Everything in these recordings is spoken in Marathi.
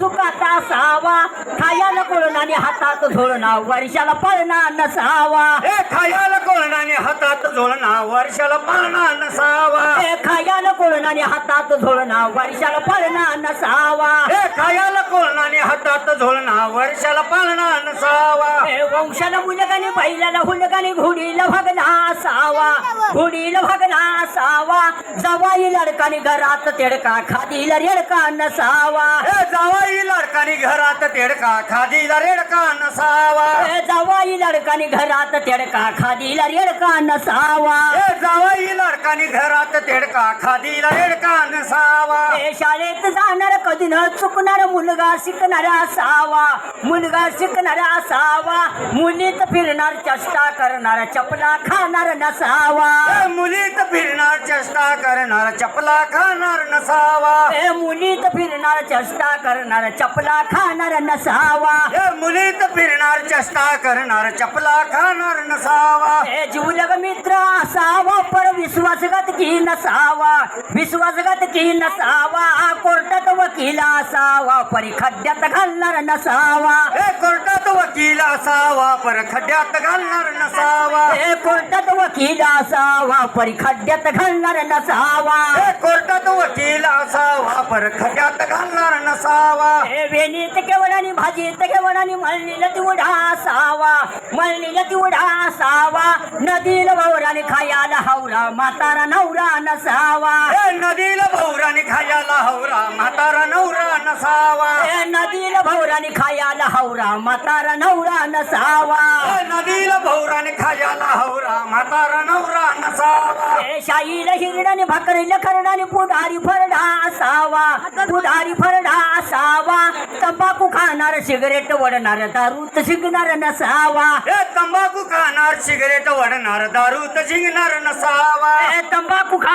सुखाचा असावा खायाला कोळणाने हातात झोळणा वर्षाला पळणा नसावा. हे खायाला कोणाने हातात झोळणा वर्षाला पाळणा नसावा. हे खायाला कोळणाने हातात झोळणा वर्षाला पळणा नसावा. हे खायाला कोणाने हातात झोळणा वर्षाला पाळणा नसावा. हे वंशाला मुलगाने बैलाला हुलगाने घोडीला भगला असावा. घोडीला भगला असावा जवाई लडकाने घरात तेडका खादीला रेडका नसावा. हे जावाई लाडकानी घरात तेडका खादीला रेडका नसावा. हे जवाई लडकाने घरात तेडका खादीला रेडका नसावा. हे जावाई लाडकानी घरात तेडका खादीला रेडका नसावा. हे शाळेत जाणार कधी न चुकणार मुलगा शिकणारा असावा. मुलगा शिकणारा असावा. मुलीत फिरणार चेष्टा करणार चपला खाणार नसावा. मुलीत फिरणार चेष्टा करणार चपला खाणार नसावा. हे मुलीत फिरणार चेष्टा करणार चपला खाणार नसावा. हे मुलीत फिरणार चेष्टा करणार चपला खाणार नसावा. हे जीवलग मित्र असावा पर विश्वासगत की नसावा. विश्वासगत की नसावा कोर्टात वकील असावा परी खड्ड्यात घालणार नसावा. हे कोर्टात वकील असावा पर खड्ड्यात घालणार नसावा. हे कोर्टात वकील असावा परी खड्ड्यात घालणार नसावा. हे कोर्टात वकील असावा पर खड्ड्यात घालणार नसावा. हे वेणीत केवडानी भाजीत केवडानी मळणीला तिवडा असावा. मळणीला तिवडा असावा. नदीला भवराने खायाला हावरा म्हातारा नवरा नसावा. हे नदीला भौराने खायला हवरा म्हातारा नवरा नसावा. हे नदीला भवराने खायाला हावरा म्हातारा नवरा नसावा. नदीला भौराने खायला हवरा म्हातारा नवरा नसावा. हे शाईला हिरडाने भाकरीला खरडाने पुढारी फरडा असावा. पुढारी फरडा असावा. तंबाखू खाणार सिगरेट वडणार दारूत शिकणार नसावा. तंबाखू खाणार सिगरेट वडणार दारूत झिंगणार नसावा.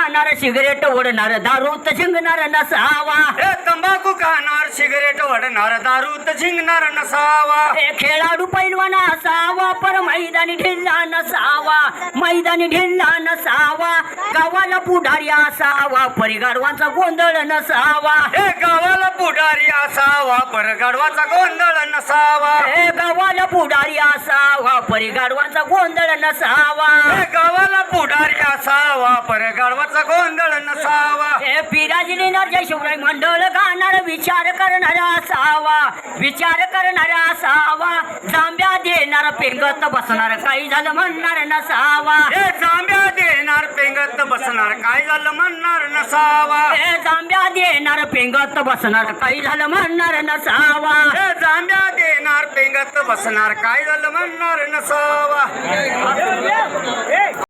खाणार सिगरेट ओढणार दारूत शिंगणार नसावा. हे तंबाखू खाणार सिगरेट वडणार दारूत झिंगणार नसावा. हे खेळाडू पैलवान असावा पर मैदानी ढिल्ला नसावा मैदानी ढिल्ला नसावा. गावाला पुढारी असावा परिगाडवांचा गोंधळ नसावा. हे गावाला पुढारी असावा पर गाढवाचा गोंधळ नसावा. हे गावाला पुढारी असावा परिगाडवांचा गोंधळ नसावा. हे गावाला पुढारी असावा पर गाढवाचा गोंधळ नसावा. हे पिराजी लिहिणार जय शिवराय मंडळ गाणार विचार करणारा असावा विचार करणारा असावा. जांब्या देणार पेंगत बसणार काही झालं म्हणणार नसावा. हे जांब्या देणार पेंगत बसणार काय झालं म्हणणार नसावा. हे जांब्या देणार पेंगत बसणार काही झालं म्हणणार नसावा. हे जांब्या देणार पेंगत बसणार काय झालं म्हणणार नसावा.